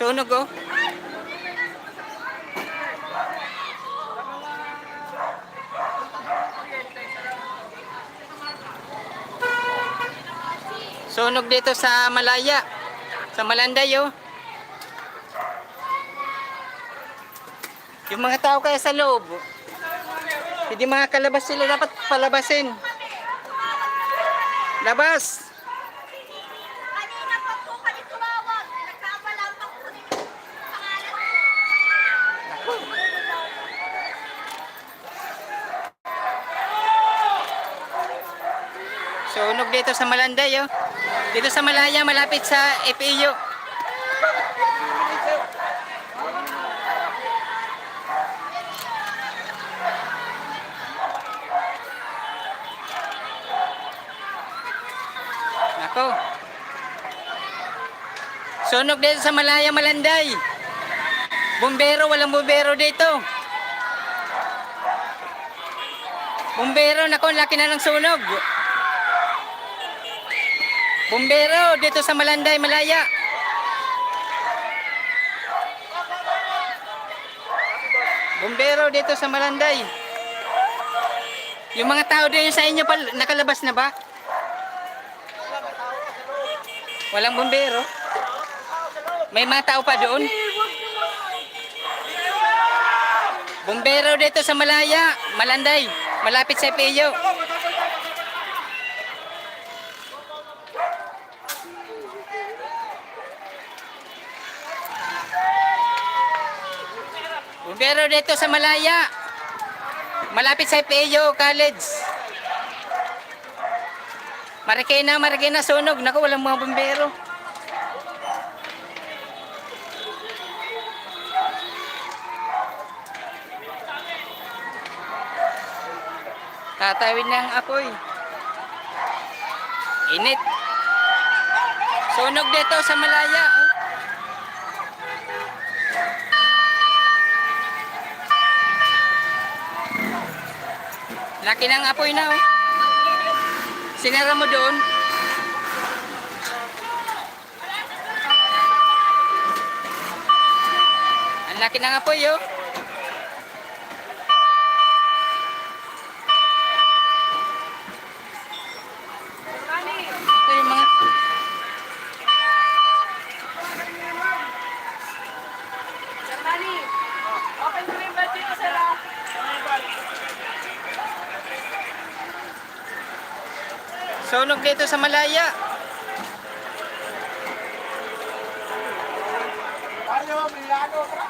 Sunog oh. Sunog dito sa Malaya. Sa Malanday oh. Yung mga tao kaya sa loob. Hindi mga kalabas sila dapat palabasin. Labas! Sunog dito sa Malanday, oh. Dito sa Malaya, malapit sa FEU. Nako. Sunog dito sa Malaya, Malanday. Bumbero, walang bumbero dito. Bumbero, nako, laki na ng sunog. Bumbero dito sa Malanday, Malaya. Bumbero dito sa Malanday. Yung mga tao din sa inyo pa nakalabas na ba? Walang bumbero. May mga tao pa doon. Bumbero dito sa Malaya, Malanday, malapit sa Peyo. Bumbero dito sa Malaya. Malapit sa Peyo College. Marikina, Marikina sunog. Naku, walang mga bumbero. Tatawid na ang apoy. Init. Sunog dito sa Malaya. Laki ng apoy na oh. Sinara mo doon. Ang laki ng apoy oh. Sunog dito sa Malaya. Ayaw, milagro ka.